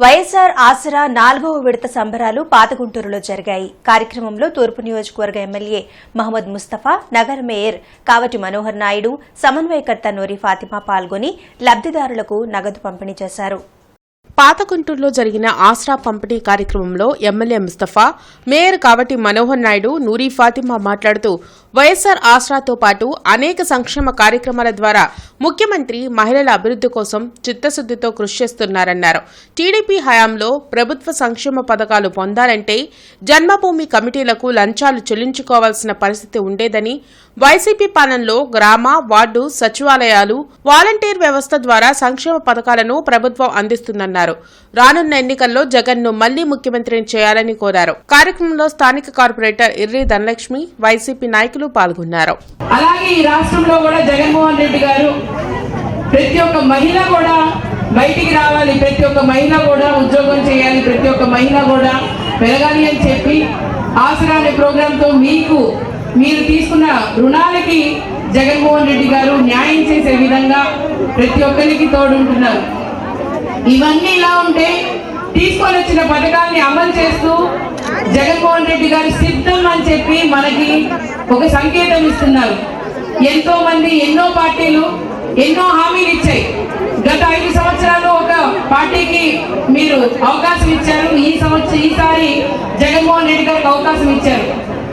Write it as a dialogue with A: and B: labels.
A: వైఎస్ఆర్ ఆసరా నాలుగవ విడత సంబరాలు పాతగుంటూరులో జరిగాయి. కార్యక్రమంలో తూర్పు నియోజకవర్గ ఎమ్మెల్యే మహమ్మద్ ముస్తఫా నగర మేయర్ కావటి మనోహర్ నాయుడు సమన్వయకర్త నూరి ఫాతిమా పాల్గొని లబ్దిదారులకు నగదు పంపిణీ చేశారు.
B: పాతగుంటూరులో జరిగిన ఆసరా పంపిణీ కార్యక్రమంలో ఎమ్మెల్యే ముస్తఫా మేయర్ కావటి మనోహర్ నాయుడు నూరి ఫాతిమా మాట్లాడుతూ వైఎస్సార్ ఆసరాతో పాటు అనేక సంక్షేమ కార్యక్రమాల ద్వారా ముఖ్యమంత్రి మహిళల అభివృద్ధి కోసం చిత్తశుద్దితో కృషి చేస్తున్నారన్నారు. టీడీపీ హయాంలో ప్రభుత్వ సంక్షేమ పథకాలు పొందాలంటే జన్మభూమి కమిటీలకు లంచాలు చెల్లించుకోవాల్సిన పరిస్థితి ఉండేదని వైసీపీ పాలనలో గ్రామ వార్డు సచివాలయాలు వాలంటీర్ వ్యవస్థ ద్వారా సంక్షేమ పథకాలను ప్రభుత్వం అందిస్తుందన్నారు. రానున్న ఎన్నికల్లో జగన్ను మళ్ళీ ముఖ్యమంత్రిని చేయాలని కోరారు. కార్యక్రమంలో స్థానిక కార్పొరేటర్ ఇర్రి ధనలక్ష్మి వైసీపీ నాయకులు పాల్గొన్నారు.
C: అలాగే ఈ రాష్ట్రంలో కూడా జగన్మోహన్ రెడ్డి గారు ప్రతి ఒక్క మహిళ కూడా బయటికి రావాలి ప్రతి ఒక్క మహిళ కూడా ఉద్యోగం చేయాలి ప్రతి ఒక్క మహిళ కూడా పెరగాలి అని చెప్పి ఆసరా అనే ప్రోగ్రాంతో మీకు మీరు తీసుకున్న రుణాలకి జగన్మోహన్ రెడ్డి గారు న్యాయం చేసే విధంగా ప్రతి ఒక్కరికి తోడుంటున్నారు. ఇవన్నీ ఇలా ఉంటే తీసుకొని వచ్చిన పథకాన్ని అమలు చేస్తూ జగన్మోహన్ రెడ్డి గారు సిద్ధం అని చెప్పి మనకి ఒక సంకేతం ఇస్తున్నారు. ఎంతో మంది ఎన్నో పార్టీలు ఎన్నో హామీలు ఇచ్చాయి. గత ఐదు సంవత్సరాలు ఒక పార్టీకి మీరు అవకాశం ఇచ్చారు. ఈ సంవత్సరం ఈసారి జగన్మోహన్ రెడ్డి గారికి అవకాశం ఇచ్చారు.